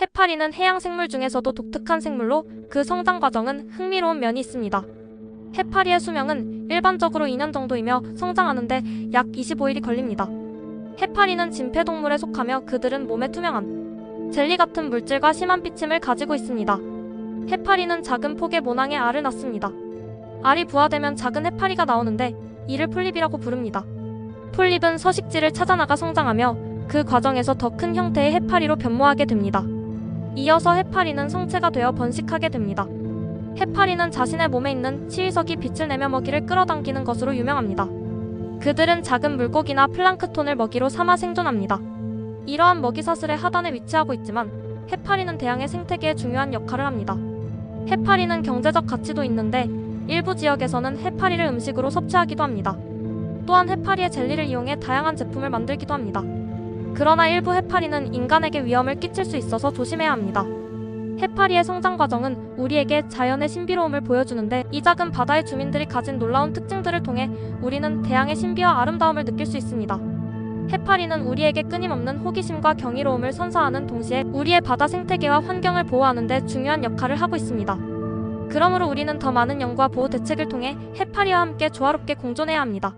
해파리는 해양 생물 중에서도 독특한 생물로 그 성장 과정은 흥미로운 면이 있습니다. 해파리의 수명은 일반적으로 2년 정도이며 성장하는데 약 25일이 걸립니다. 해파리는 진폐동물에 속하며 그들은 몸에 투명한 젤리 같은 물질과 심한 비침을 가지고 있습니다. 해파리는 작은 폭의 모낭에 알을 낳습니다. 알이 부화되면 작은 해파리가 나오는데 이를 폴립이라고 부릅니다. 폴립은 서식지를 찾아나가 성장하며 그 과정에서 더 큰 형태의 해파리로 변모하게 됩니다. 이어서 해파리는 성체가 되어 번식하게 됩니다. 해파리는 자신의 몸에 있는 치위석이 빛을 내며 먹이를 끌어당기는 것으로 유명합니다. 그들은 작은 물고기나 플랑크톤을 먹이로 삼아 생존합니다. 이러한 먹이 사슬의 하단에 위치하고 있지만 해파리는 대양의 생태계에 중요한 역할을 합니다. 해파리는 경제적 가치도 있는데 일부 지역에서는 해파리를 음식으로 섭취하기도 합니다. 또한 해파리의 젤리를 이용해 다양한 제품을 만들기도 합니다. 그러나 일부 해파리는 인간에게 위험을 끼칠 수 있어서 조심해야 합니다. 해파리의 성장 과정은 우리에게 자연의 신비로움을 보여주는데 이 작은 바다의 주민들이 가진 놀라운 특징들을 통해 우리는 대양의 신비와 아름다움을 느낄 수 있습니다. 해파리는 우리에게 끊임없는 호기심과 경이로움을 선사하는 동시에 우리의 바다 생태계와 환경을 보호하는 데 중요한 역할을 하고 있습니다. 그러므로 우리는 더 많은 연구와 보호 대책을 통해 해파리와 함께 조화롭게 공존해야 합니다.